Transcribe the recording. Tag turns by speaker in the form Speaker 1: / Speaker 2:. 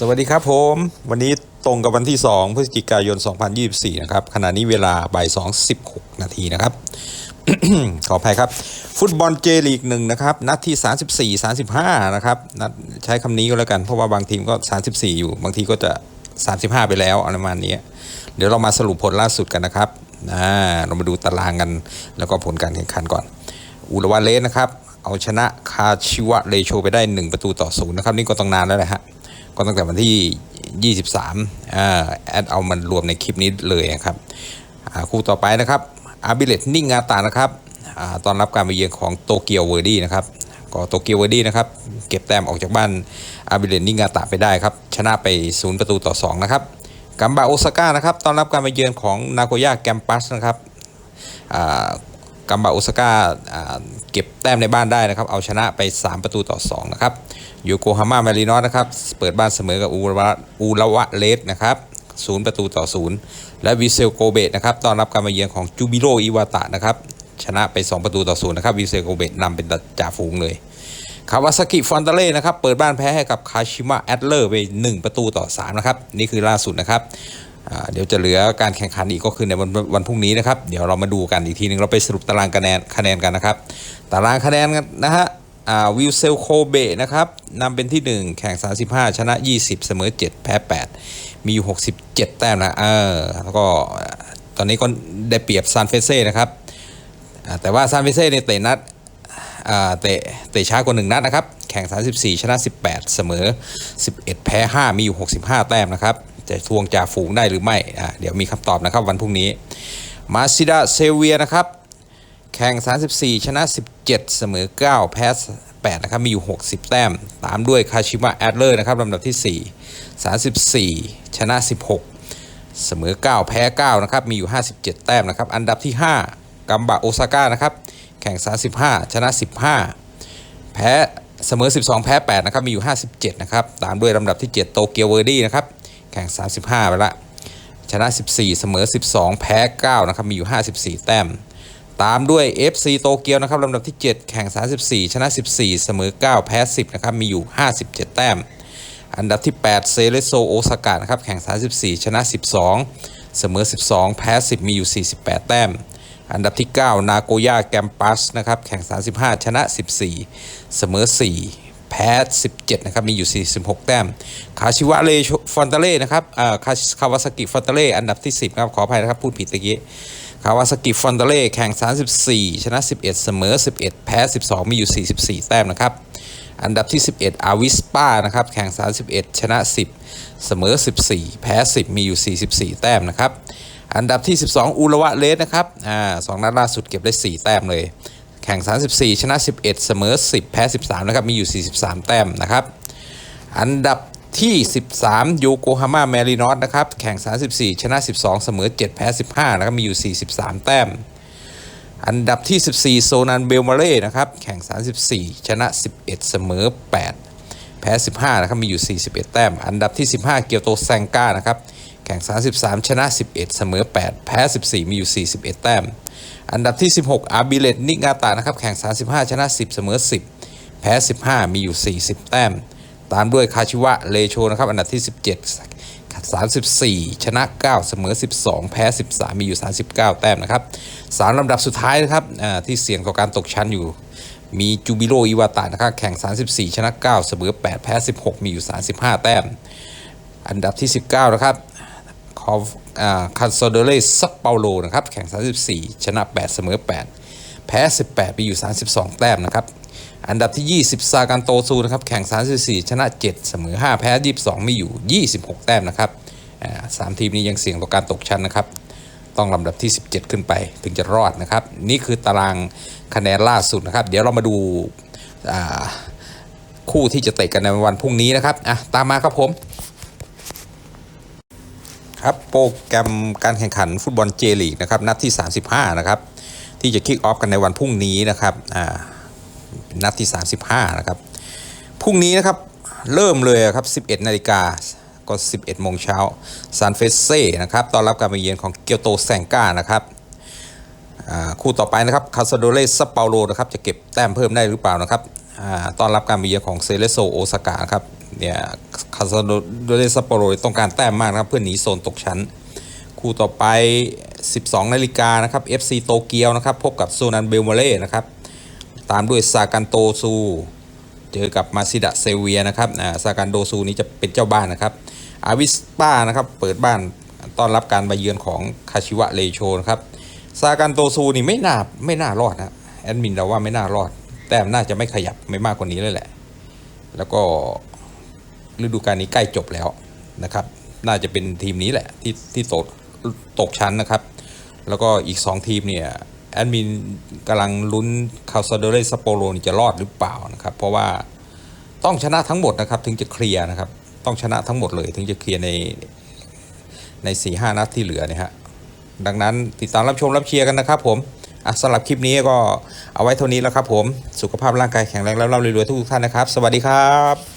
Speaker 1: สวัสดีครับผม วันนี้ตรงกับวันที่ 2 พฤศจิกายน 2024 นะครับขณะนี้เวลาบ่าย2 16 นาทีนะครับ ขออภัยครับ ฟุตบอลเจลีกหนึ่งนะครับ นัดที่ 34 35 นะครับนัดใช้คำนี้ก็แล้วกัน เพราะว่าบางทีมก็ 34 อยู่ บางทีก็จะ 35 ไปแล้วอะไรประมาณนี้ เดี๋ยวเรามาสรุปผลล่าสุดกันนะครับเรามาดูตารางกัน แล้วก็ผลการแข่งขันก่อน อุลวาเลสนะครับ เอาชนะคาชิวะเลโชไปได้ 1 ประตูต่อศูนย์นะครับ นี่ก็ต้องนานแล้วแหละฮะ ก็ตั้งแต่วันที่ 23อ่าแอดเอามันรวมในคลิปนี้เลยครับคู่ต่อไปนะครับอาบิเลตนิ่งงาตานะครับอตอนรับการมาเยือนของโตเกียวเวอร์ดี้นะครับก็โตเกียวเวอร์ดี้นะครับเก็บแต้มออกจากบ้านอาบิเลตนิ่งงาตาไปได้ครับชนะไป0ประตูต่อ2นะครับกัมบาโอซาก้านะครับตอนรับการมาเยือนของนาโกย่าแกมปัสนะครับ กัมบาโอซาก้าอ่าเก็บแต้มในบ้านได้นะครับ เอาชนะไป 3 ประตูต่อ 2 นะครับโยโกฮาม่ามารีนอสนะครับ เปิดบ้านเสมอกับอูระวะอูรวะเลสนะครับศูนย์ประตูต่อศูนย์และวิเซลโกเบตนะครับต้อนรับการมาเยือนของจูบิโรอิวาตะนะครับชนะไป 2 ประตูต่อศูนย์นะครับวิเซลโกเบตนำเป็นจ่าฝูงเลยคาวาซากิฟอนเตเล่นะครับเปิดบ้านแพ้ให้กับคาชิมะแอดเลอร์ไป 1 ประตูต่อ 3 นะครับ นี่คือล่าสุดนะครับ เดี๋ยวจะเหลือการแข่งขันอีกก็คือในวันวันพรุ่งนี้นะครับ เดี๋ยวเรามาดูกันอีกทีหนึงเราไปสรุปตารางคะแนนคะแนนกันนะครับ ตารางคะแนนกันนะฮะวิลเซลโคเบนะครับนำเป็นที่ 1 แข่ง 35 ชนะ 20 เสมอ 7 แพ้ 8 มีอยู่ 67 แต้มนะเออแล้วก็ตอนนี้ก็ได้เปรียบซานเฟเซ่นะครับ แต่ว่าซานเฟเซ่เนี่ยเตะนัดเตะเตะช้ากว่า1นัดนะครับ แข่ง 34 ชนะ 18 เสมอ 11 แพ้ 5 มีอยู่ 65 แต้มนะครับ จะทวงจ่าฝูงได้หรือไม่อ่าเดี๋ยวมีคำตอบนะครับวันพรุ่งนี้ มาซิดาเซเวียนะครับแข่ง 34 ชนะ 17 เสมอ 9 แพ้ 8 นะครับ มีอยู่ 60 แต้ม ตามด้วยคาชิมะแอดเลอร์นะครับลำดับที่ 4 34 ชนะ 16 เสมอ 9 แพ้ 9 นะครับ มีอยู่ 57 แต้มนะครับ อันดับที่ 5 กัมบะโอซาก้านะครับ แข่ง 35 ชนะ 15 แพ้ เสมอ 12 แพ้ 8 นะครับ มีอยู่ 57 นะครับ ตามด้วยลำดับที่ 7 โตเกียวเวอร์ดี้นะครับ ข่ง 35 ไปละ ชนะ 14 เสมอ 12 แพ้ 9 นะครับ มีอยู่ 54 แต้ม ตามด้วย FC โตเกียวนะครับลำดับที่ 7 แข่ง 34 ชนะ 14 เสมอ 9 แพ้ 10 นะครับ มีอยู่ 57 แต้ม อันดับที่ 8 เซเลโซโอซากะนะครับ แข่ง 34 ชนะ 12 เสมอ 12 แพ้ 10 มีอยู่ 48 แต้มอันดับที่ 9 นาโกย่าแกมปัสนะครับ แข่ง 35 ชนะ 14 เสมอ 4 พ้ 17 นะครับ มีอยู่ 46 แต้ม คาชิวะเลฟอนเตเล่นะครับอ่าคาคาวาซากิฟอนเตเล่อันดับที่ 10 ครับ ขออภัยนะครับ พูดผิดตะกี้ คาวาซากิฟอนเตเล่แข่ง 34 ชนะ 11 เสมอ 11 แพ้ 12 มีอยู่ 44 แต้มนะครับ อันดับที่ 11 อาวิสปานะครับ แข่ง 31 ชนะ 10 เสมอ 14 แพ้ 10 มีอยู่ 44 แต้มนะครับ อันดับที่ 12อูระวะเลสนะครับ อ่าสองนัดล่าสุดเก็บได้ 4 แต้มเลย แข่ง 34 ชนะ 11 เสมอ 10 แพ้ 13 นะครับ มีอยู่ 43 แต้มนะครับ อันดับที่ 13โยโกฮาม่าแมรินอสนะครับ แข่ง 34 ชนะ 12 เสมอ 7 แพ้ 15 นะครับ มีอยู่ 43 แต้ม อันดับที่ 14 โซนันเบลมาเล่นะครับ แข่ง 34 ชนะ 11 เสมอ 8 แพ้ 15 นะครับ มีอยู่ 41 แต้ม อันดับที่ 15 เกียวโตแซงก้านะครับ แข่ง 33 ชนะ 11 เสมอ 8 แพ้ 14 มีอยู่ 41 แต้ม อันดับที่ 16 อาบิเลตนิกาตานะครับแข่ง 35 ชนะ 10 เสมอ 10 แพ้ 15 มีอยู่ 40 แต้ม ตามด้วยคาชิวะเลโชนะครับอันดับที่ 17 34 ชนะ 9 เสมอ 12 แพ้ 13 มีอยู่ 39 แต้มนะครับสามลำดับสุดท้ายนะครับที่เสี่ยงต่อการตกชั้นอยู่มีจูบิโรอิวาตะนะครับแข่ง 34 ชนะ 9 เสมอ 8 แพ้ 16 มีอยู่ 35 แต้ม อันดับที่ 19 นะครับ คอฟคาโซเดเลซัปเปาโลนะครับ แข่ง 34 ชนะ 8 เสมอ 8 แพ้ 18 มีอยู่ 32 แต้มนะครับ อันดับที่ 20 ซากันโตซูนะครับ แข่ง 34 ชนะ 7 เสมอ 5 แพ้ 22 มีอยู่ 26 แต้มนะครับสามทีมนี้ยังเสี่ยงต่อการตกชั้นนะครับ ต้องลำดับที่ 17 ขึ้นไปถึงจะรอดนะครับ นี่คือตารางคะแนนล่าสุดนะครับ เดี๋ยวเรามาดูคู่ที่จะเตะกันในวันพรุ่งนี้นะครับอะตามมาครับผม ครับ โปรแกรมการแข่งขันฟุตบอลเจลีกนะครับนัดที่ 35 นะครับ ที่จะคิกออฟกันในวันพรุ่งนี้นะครับนัดที่ 35 นะครับ พรุ่งนี้นะครับเริ่มเลยครับ 11 นาฬิกาก็ 11 โมงเช้าซานเฟเซ่นะครับต้อนรับการมาเยือนของเกียวโตแซงก้านะครับคู่ต่อไปนะครับคาซาโดเลซัปเปาโลนะครับจะเก็บแต้มเพิ่มได้หรือเปล่านะครับต้อนรับการมาเยือนของเซเลโซโอซากะครับ เนี่ยคาซาโดเรซัปโปโรต้องการแต้มมากนะครับ เพื่อหนีโซนตกชั้น คู่ต่อไป 12 นาฬิกานะครับ FC โตเกียวนะครับ พบกับโซนันเบลเมเล่นะครับ ตามด้วยซากันโตซู เจอกับมาซิดะเซเวียนะครับอ่าซากันโดซูนี้จะเป็นเจ้าบ้านนะครับ อาวิสปานะครับเปิดบ้านต้อนรับการมาเยือนของคาชิวะเลโชนะครับซากันโตซูนี่ไม่น่าไม่น่ารอดนะแอดมินเราว่าไม่น่ารอด แต้มน่าจะไม่ขยับไม่มากกว่านี้เลยแหละ แล้วก็ ฤดูกาลนี้ใกล้จบแล้วนะครับ น่าจะเป็นทีมนี้แหละที่ที่ตกตกชั้นนะครับ แล้วก็อีก 2 ทีมเนี่ยแอดมินกำลังลุ้นคาซาโดเรซัปโปโรจะรอดหรือเปล่านะครับ เพราะว่าต้องชนะทั้งหมดนะครับถึงจะเคลียร์นะครับ ต้องชนะทั้งหมดเลยถึงจะเคลียร์ในใน4ีหนัดที่เหลือนี่ฮะดังนั้นติดตามรับชมรับเชียร์กันนะครับผมอะสำหรับคลิปนี้ก็เอาไว้เท่านี้แล้วครับผม สุขภาพร่างกายแข็งแรงแล้วเรารวยๆทุกท่านนะครับ สวัสดีครับ